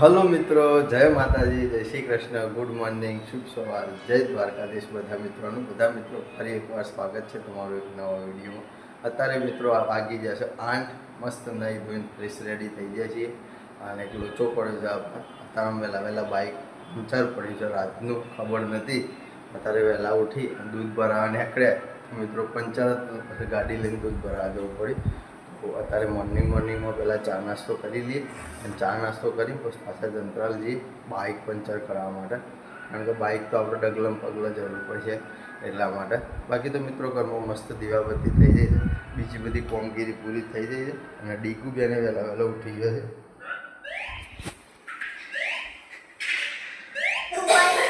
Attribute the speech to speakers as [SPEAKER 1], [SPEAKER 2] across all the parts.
[SPEAKER 1] Hello મિત્રો, જય માતાજી, જય શ્રી કૃષ્ણ, ગુડ મોર્નિંગ, શુભ સવાર, જય દ્વારકાધીશ બધા મિત્રોનું. બધા મિત્રો, ફરી એકવાર સ્વાગત છે તમારો એક નવા વિડીયોમાં. અત્યારે મિત્રો આ વાગી છે આઠ, મસ્ત નહીં ધોઈને ફ્રેશ રેડી થઈ જાય છીએ. અને લોચો પડ્યો છે અત્યારે વહેલા વહેલા બાઇક પંચર પડ્યું છે, રાતનું ખબર નથી. અત્યારે વહેલા ઉઠી, દૂધ ભરાવા નીકળ્યા. મિત્રો પંચર ગાડી લઈને દૂધ ભરાવા જવું પડ્યું. અત્યારે મોર્નિંગ મોર્નિંગમાં પહેલાં ચા નાસ્તો કરી લઈએ અને ચા નાસ્તો કરી પછી પાછા જંત્રાલ જઈએ બાઇક પંચર કરાવવા માટે. કારણ કે બાઇક તો આપણે ડગલમ પગલા જરૂર પડશે એટલા માટે. બાકી તો મિત્રો ઘરમાં મસ્ત દીવાબત્તી થઈ જાય છે. બીજી બધી કોમગીરી પૂરી થઈ જાય છે અને ડીકુ બેને વહેલા વહેલા ઉઠી ગયો છે.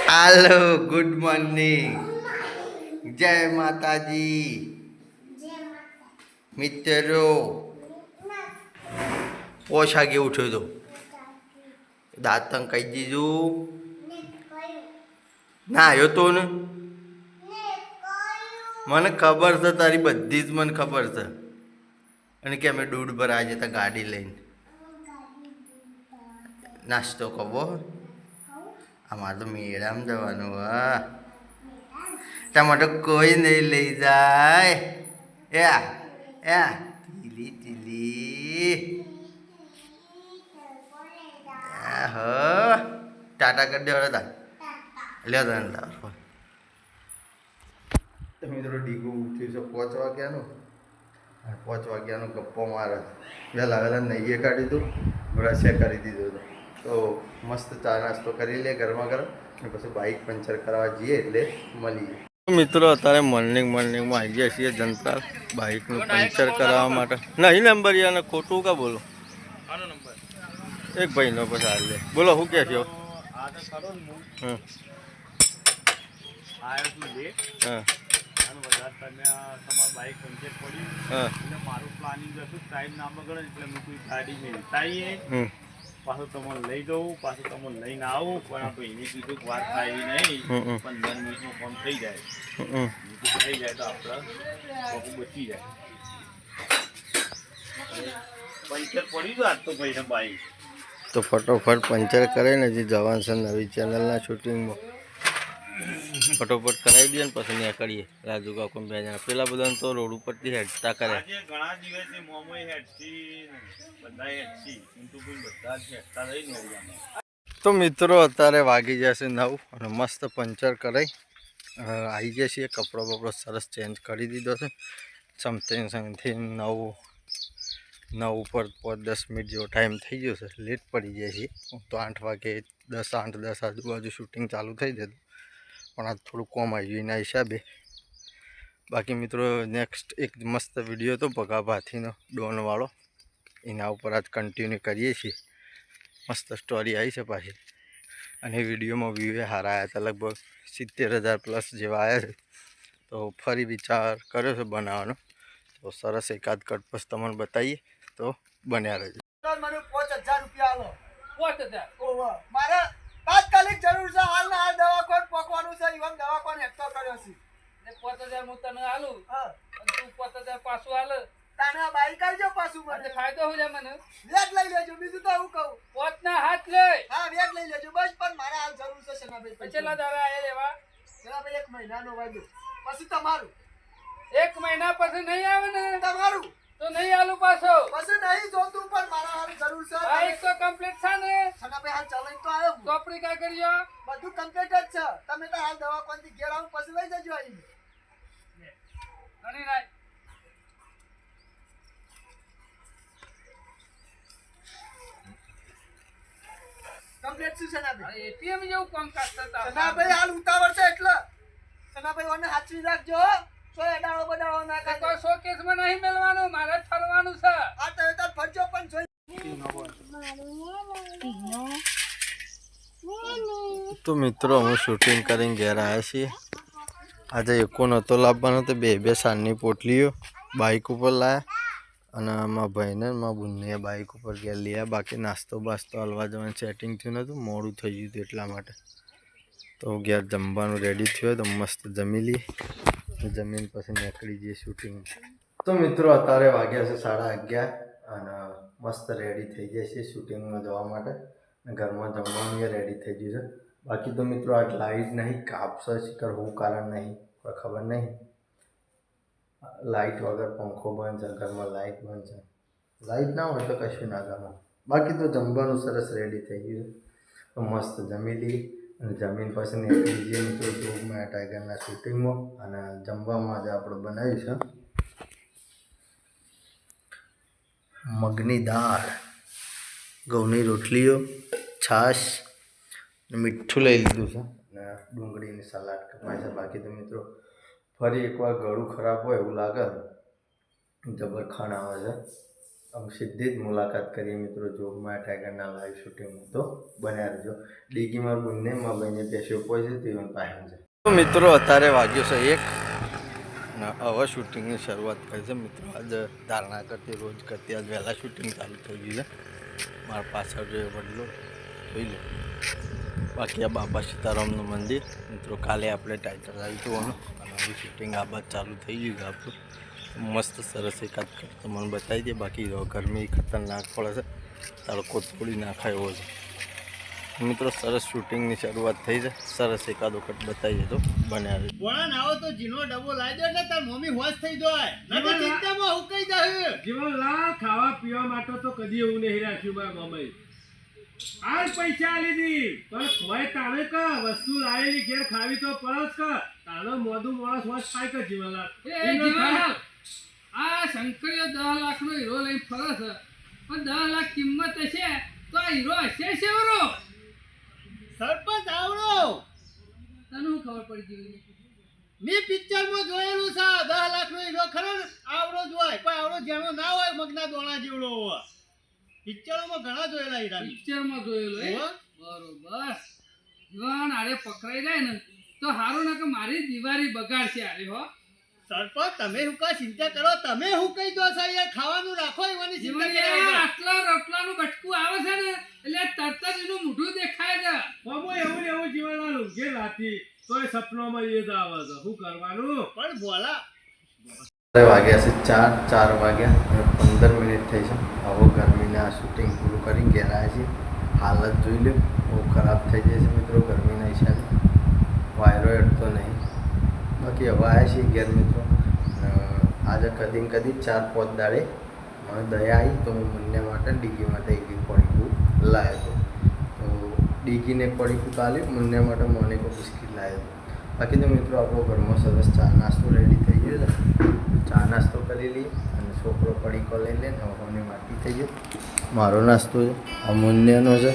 [SPEAKER 1] હાલો ગુડ મોર્નિંગ જય માતાજી. મિત્રો ઓછાગે ઉઠ્યો તો. દાંતણ કહી દીધું. ના આવ્યો તો ને. મને ખબર છે, તારી બધી જ મને ખબર છે. અને કે અમે દૂધ પર આવી જતા ગાડી લઈને. નાસ્તો કબો અમારે તો મેળામાં જવાનું હા. તમારે કોઈ નહીં લઈ જાય. યા યા ટીલી ટીલી. આહો ટાટા કરી દે હતા. લ્યો તને તમે મિત્રો ડીગો ઉઠ્યું છે, પાંચ વાગ્યાનું? પાંચ વાગ્યાનો ગપ્પો મારે. વહેલા વહેલા નહીએ કાઢી દીધું, બ્રશે કરી દીધું તો મસ્ત ચા નાસ્તો કરી લે ઘરમાં ગરમ અને પછી બાઇક પંચર કરાવવા જઈએ એટલે મળીએ. મિત્રો અત્યારે મોર્નિંગ મોર્નિંગમાં આવી ગયા છીએ જનતા બાઇકનું પંચર કરાવવા માટે. નહીં નંબર યાર ખોટું કા બોલો? એક ભાઈનો પછી હાલ લે. બોલો શું કહે છો?
[SPEAKER 2] મારું પ્લાનિંગ હતું ટાઈમ ના બગડે એટલે મેં કોઈ ગાડી મેળતાઈએ
[SPEAKER 1] હં
[SPEAKER 2] પાછું તમને લઈ જવું પાછું તમને લઈને આવું પણ આપણે એની કીધું કે વાત થાય એવી નહીં. પંદર મિનિટમાં ફોન થઈ જાય. થઈ જાય તો આપણે બચી જાય. પંચર પડ્યું તો આજ તો ભાઈ બાઈક
[SPEAKER 1] તો ફટોફટ પંચર કરે ને જે જવાન છે નવી ચેનલના શૂટિંગમાં ફટોફટ કરાવી દઈએ ને પછી ત્યાં કરીએ. રાજુ કાકો બે જણા. પેલા બધાને તો રોડ ઉપરથી હેડતા કરે
[SPEAKER 2] ઘણા દિવસે મોમોય હેડસી બધા હેડસી બધા જ હેડતા રહી
[SPEAKER 1] તો મિત્રો અત્યારે વાગી જશે નવ અને મસ્ત પંચર કરાવી આવી આવી જશે કપડો બપડો સરસ ચેન્જ કરી દીધો છે. સમથિંગ સમથિંગ નવ નવ ઉપર પાંચ દસ મિનિટ જેવો ટાઈમ થઈ ગયો છે. લેટ પડી જાય છે તો આઠ વાગે દસ આઠ દસ આજુબાજુ શૂટિંગ ચાલુ થઈ જતું. પણ આજ થોડું કોમ આવી ગયું એના હિસાબે. બાકી મિત્રો નેક્સ્ટ એક મસ્ત વીડિયો તો ભગા ભાથીનો ડોનવાળો એના ઉપર આજ કન્ટિન્યુ કરીએ છીએ. મસ્ત સ્ટોરી આવી છે પાછી. અને વિડીયોમાં વ્યૂએ સારા આવ્યા હતા લગભગ સિત્તેર હજાર પ્લસ જેવા આવ્યા છે. તો ફરી વિચાર કર્યો છે બનાવવાનો. તો સરસ એકાદ કટપસ તમને બતાવીએ. તો બન્યા રહેજો.
[SPEAKER 3] મને પાંચ હજાર રૂપિયા આલો.
[SPEAKER 2] પાંચ હજાર?
[SPEAKER 3] ઓવા મારે તાત્કાલિક જરૂર છે હાલ ના હાલ દવાખાન પકવાનું છે ઈવન દવાખાન હેક્ટર કર્યો છે.
[SPEAKER 4] ને પાંચ હજાર હું તને આલું
[SPEAKER 3] હા.
[SPEAKER 4] તું પાંચ હજાર પાછું હાલ?
[SPEAKER 3] તાના બાઈક આવજો પાછું મને.
[SPEAKER 4] ફાયદો હોય મને?
[SPEAKER 3] વેગ લઈ લેજો બીજું તો હું કહું.
[SPEAKER 4] પોત ના હાથ લે
[SPEAKER 3] હા વેગ લઈ લેજો બસ પણ મારે હાલ જરૂર છે શનાભાઈ
[SPEAKER 4] છેલ્લા દાડા આયા લેવા?
[SPEAKER 3] શનાભાઈ એક મહિનાનો વાયદો પછી તમારું.
[SPEAKER 4] એક મહિના પછી નહીં આવે ને?
[SPEAKER 3] તમારું.
[SPEAKER 4] તો નહીં આલું પાછો.
[SPEAKER 3] પછી નહીં જોતું પણ મારા હાલ જરૂર છે.
[SPEAKER 4] બાઈક તો કમ્પ્લીટ છે ને.
[SPEAKER 3] ભાઈ હાલ ચલાવી તો આવ્યો.
[SPEAKER 4] ચોપડી કા કર્યો
[SPEAKER 3] બધું કમ્પ્લીટ જ છે. તમે તો હાલ દવા થી ઘેર આવું પછી લઈ જજો અહીં.
[SPEAKER 4] ઘણી નાખ.
[SPEAKER 3] કમ્પ્લીટ છે શનાભાઈ
[SPEAKER 4] ભાઈ? એટીએમ જેવું કામ કરતા
[SPEAKER 3] સનાભાઈ હાલ ઉતાવળ છે એટલે. સનાભાઈ ઓને હાચવી રાખજો હો. એડાળો બડાળો ના
[SPEAKER 4] કોઈ
[SPEAKER 3] કરજો
[SPEAKER 4] નહીં મેળવાનું મારે ફરવાનું છે.
[SPEAKER 3] આ તો તાર ફરજો પણ જોઈ.
[SPEAKER 1] તો મિત્રો અમે શૂટિંગ કરીને ઘેર આવ્યા છીએ. આજે એકો નહોતો લાવવાનો તો બે બે સાંજની પોટલીઓ બાઇક ઉપર લાયા. અને આમાં ભાઈને મા મારા બુનને બાઇક ઉપર ઘેર લઈ બાકી નાસ્તો બાસ્તો હલવા જવાનું સેટિંગ થયું નહોતું મોડું થઈ ગયું હતું એટલા માટે. તો ઘેર જમવાનું રેડી થયું તો મસ્ત જમી લઈએ. જમીન પછી નીકળી જઈએ શૂટિંગ તો મિત્રો, અત્યારે વાગ્યા છે સાડા અગિયાર અને મસ્ત રેડી થઈ જાય છે શૂટિંગમાં જવા માટે. ઘરમાં જમવાનું રેડી થઈ ગયું છે. બાકી તો મિત્રો, આજ લાઇટ નહીં, કાપશે શિખર, હું કારણ નહીં, કોઈ ખબર નહીં. લાઇટ વગર પંખો બંધ છે, ઘરમાં લાઇટ બંધ છે. લાઇટ ના હોય તો કશું ના ગમે. બાકી તો જમવાનું સરસ રેડી થઈ ગયું તો મસ્ત જમી લઈ અને જમીન પાસેની જઈએ મિત્રો જોગમાં ટાઈગરના શૂટિંગમાં અને જમવામાં આજે આપણે બનાવ્યું છે. મગની દાળ, ઘઉંની રોટલીઓ, છાશ મીઠું લઈ લીધું છે. અને ડુંગળીની સલાડ કપાય છે. બાકી તો મિત્રો ફરી એકવાર ગળું ખરાબ હોય એવું લાગે, જબર ખાણ આવે છે. સીધી જ મુલાકાત કરીએ મિત્રો જોગમાં ટાઈગરના લાઈવ શૂટિંગમાં તો બન્યા રહેજો. ડીગીમાં બંનેમાં બહીને બેસ્યો કોઈ છે, તે પાસે છે મિત્રો, અત્યારે વાગ્યો છે એક. હવે શૂટિંગની શરૂઆત કરી છે. મિત્રો, આજે ધારણા કરતી રોજ કરતી આજ વહેલા શૂટિંગ ચાલુ થઈ ગયું છે. મારા પાછળ જે વડલો, જોઈ લો. બાકી આ બાબા સીતારામનું મંદિર. મિત્રો, કાલે આપણે ટાઇટલ આવી જોવાનું અને શૂટિંગ આ બાદ ચાલુ થઈ ગયું છે આપણું. મસ્ત સરસ એકાદ કટ તો મને બતાવી દે. બાકી ગરમી ખતરનાક પડે છે. તડકો તોડી નાખાય એવો છે. મિત્રો સરસ શૂટિંગની શરૂઆત થઈ છે. સરસ એકાદો કટ બતાવી દે તો બન્યા રહે
[SPEAKER 3] બોલા આવો તો જીનો ડબ્બો લાવી દો એટલે તાર મમ્મી હોશ થઈ જાય. નકર ચિંતામાં હું કઈ દઉં
[SPEAKER 5] જીવનલાલ ખાવા પીવા માટે તો કદી એવું નહીં રાખ્યું મારા મમ્મી આ પૈસા લીધી પણ કોઈ તાણે ક? વસ્તુ લાવેલી ઘેર ખાવી તો પરસ ક? તારો મોઢું માણસ હોશ થાય કે જીવનલાલ?
[SPEAKER 4] એ જીવનલાલ, આ શંકરીઓ દસ લાખનો હીરો લઈને ફરે છે. પણ દસ લાખ કિંમત હશે તો આ હીરો હશે શેવરો?
[SPEAKER 3] સરપંચ આવડો.
[SPEAKER 4] તને શું ખબર પડી ગઈ
[SPEAKER 3] મેં પિક્ચરમાં જોયેલું છે દસ લાખનો હીરો ખરો આવડો જ હોય પણ આવડો જેનો ના હોય મગના દોણા જેવડો હોય. પિક્ચરોમાં ઘણા જોયેલા હીરા
[SPEAKER 4] પિક્ચરમાં જોયેલો બરોબર. જીવન આરે પકડાઈ જાય ને તો સારું ના કે મારી દિવાળી બગાડશે આરે હો.
[SPEAKER 3] સરપંચ તમે હું કા ચિંતા કરો? તમે શું કઈ દો છો યાર ખાવાનું રાખો એવાની ચિંતા
[SPEAKER 4] આટલા રોટલાનું બટકું આવે છે ને એટલે તરત જ એનું મોઢું દેખાય છે.
[SPEAKER 5] એવું એવું જીવનલાલ ઊંઘે રાતી તોય સપનામાં એ જ આવે છે. શું કરવાનું?
[SPEAKER 3] પણ બોલા
[SPEAKER 1] વાગ્યા છે ચાર ચાર વાગ્યા પંદર મિનિટ થઈ છે. હવે ગરમીના શૂટિંગ પૂરું કરી ઘેર આવ્યા છીએ. હાલત જોઈ લો બહુ ખરાબ થઈ જાય છે મિત્રો ગરમીના હિસાબે. વાયરો એડતો નહીં. બાકી હવે આવ્યા છીએ ઘેર મિત્રો. આજે કદી કદી ચાર પાંચ દાડે મને દયા આવી તો હું બંને માટે ડીગી માટે એક પડીકું લાવ્યો હતો. તો ડીગીને પડીકું કાલ્યું, બંને માટે મને એક બિસ્કીટ લાવ્યો હતો. બાકી તો મિત્રો આપણો ઘરમાં સરસ ચા નાસ્તો રેડી થઈ ગયો ચા નાસ્તો કરી લઈએ અને છોકરો પડીકો લઈ લે ને હવે માટી થઈ ગયો. મારો નાસ્તો છે આ મુન્યાનો છે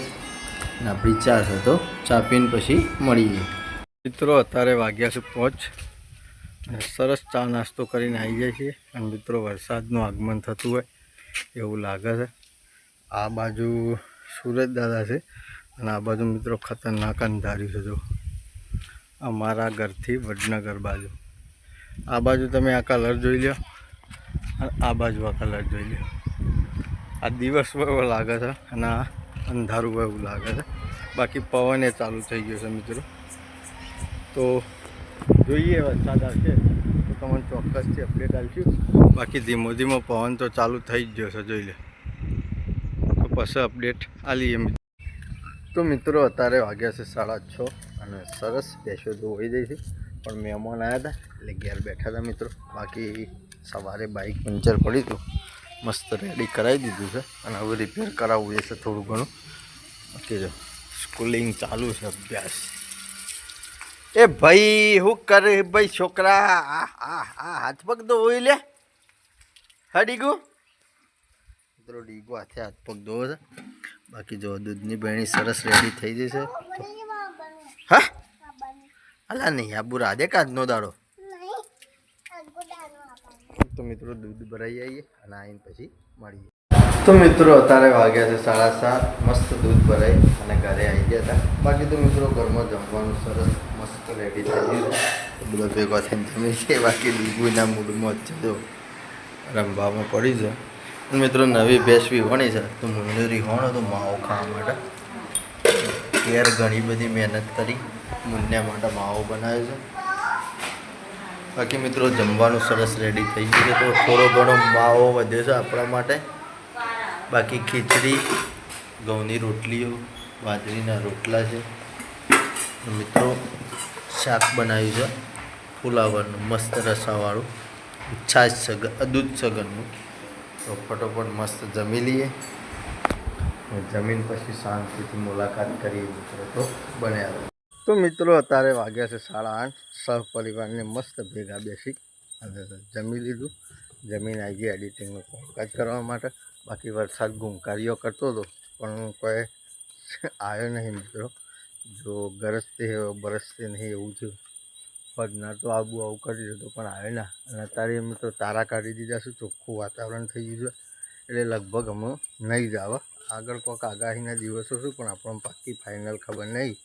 [SPEAKER 1] ને આપણી ચા છે તો ચા પીને પછી મળીએ. મિત્રો, અત્યારે વાગ્યા છે પહોંચ સરસ ચા નાસ્તો કરીને આવી જાય છે અને મિત્રો, વરસાદનું આગમન થતું હોય એવું લાગે છે. આ બાજુ સુરત દાદા છે અને આ બાજુ મિત્રો ખતરનાક અંધાર્યું છે, જો. અમારા ઘરથી વડનગર બાજુ. આ બાજુ તમે આ કલર જોઈ લો અને આ બાજુ આ કલર જોઈ લો આ દિવસ એવો લાગે છે અને આ અંધારું એવું લાગે છે. બાકી પવન એ ચાલુ થઈ ગયો છે, મિત્રો. તો જોઈએ વરસાદ આવશે તો તમને ચોક્કસથી અપડેટ આપીશું. બાકી ધીમો ધીમો પવન તો ચાલુ થઈ જ ગયો છે જોઈ લે. તો પછી અપડેટ આલીએ તો મિત્રો અત્યારે વાગ્યા છે સાડા છ અને સરસ બેસો તો હોઈ જાય છે. પણ મહેમાન આવ્યા હતા એટલે ઘેર બેઠા હતા મિત્રો. બાકી સવારે બાઇક પંચર પડી હતું મસ્ત રેડી કરાવી દીધું છે. અને હવે રિપેર કરાવવું છે થોડું ઘણું. બાકી જો સ્કૂલિંગ ચાલુ છે અભ્યાસ. એ ભાઈ, હું કરે? ભાઈ, છોકરા, આ આ આ હાથ પગ તો હોય લે. હડી ગયું? મિત્રો, ડીગો હાથે હાથ પગ બાકી જો દૂધની બહેણી સરસ રેડી થઈ જશે હા? અલા નહીં આબુ રાધે કાચનો દાડો. તો મિત્રો, દૂધ ભરાઈ આવીએ અને આવીને પછી મળીએ. તો મિત્રો, અત્યારે વાગ્યા છે સાડા સાત. મસ્ત દૂધ ભરાઈ અને ઘરે આવી ગયા હતા. બાકી તો મિત્રો, ઘરમાં જમવાનું સરસ મસ્ત રેડી થઈ ગયું બધા ભેગા થઈને જમી છે. બાકી દીગુના મૂડમાં જ જો રમવામાં પડી છે મિત્રો નવી ભેસવી હોણી છે તો મુંદરી હોણો તો માવો ખાવા માટે ઘેર ઘણી બધી મહેનત કરી મુન્યા માટે માવો બનાવ્યો છે બાકી મિત્રો જમવાનું સરસ રેડી થઈ ગયું તો થોડો ઘણો માવો વધ્યો છે આપણા માટે બાકી ખીચડી ઘઉંની રોટલીઓ બાજરીના રોટલા છે મિત્રો શાક બનાવ્યું છે. ફુલાવરનું મસ્ત રસાવાળું. છાશ સગન દૂધ સગનનું તો ફટોફટ મસ્ત જમી લઈએ. જમીન પછી શાંતિથી મુલાકાત કરીએ મિત્રો. તો બન્યા તો મિત્રો, અત્યારે વાગ્યા છે સાડા આઠ. સહપરિવારને મસ્ત ભેગા બેસી અને જમી લીધું. જમીન આવી ગઈ એડિટિંગનું કામકાજ કરવા માટે. બાકી વરસાદ ગુમકારીઓ કરતો હતો, પણ કોઈ આવ્યો નહીં મિત્રો. જો ગરજતે બરસતે નહીં એવું થયું. પગના તો આબુ આવું કરી દીધું પણ આવે ના. અને અત્યારે મિત્રો તારા કાઢી દીધા છે, ચોખ્ખું વાતાવરણ થઈ ગયું છે. એટલે લગભગ અમે નહીં જ આગળ કોઈક આગાહીના દિવસો શું પણ આપણને પાકી ફાઇનલ ખબર નહીં.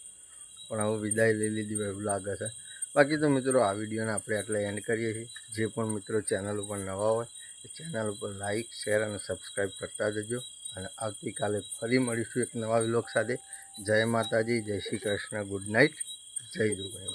[SPEAKER 1] પણ હવે વિદાય લઈ લીધી હોય એવું લાગે છે. બાકી તો મિત્રો, આ વિડીયોને આપણે એટલે એન્ડ કરીએ છીએ. જે પણ મિત્રો ચેનલ ઉપર નવા હોય, એ ચેનલ ઉપર લાઇક શેર અને સબસ્ક્રાઈબ કરતા જજો. અને આવતીકાલે ફરી મળીશું એક નવા વિલોક સાથે. જય માતાજી જય શ્રી કૃષ્ણ ગુડ નાઇટ જય દુર્ગા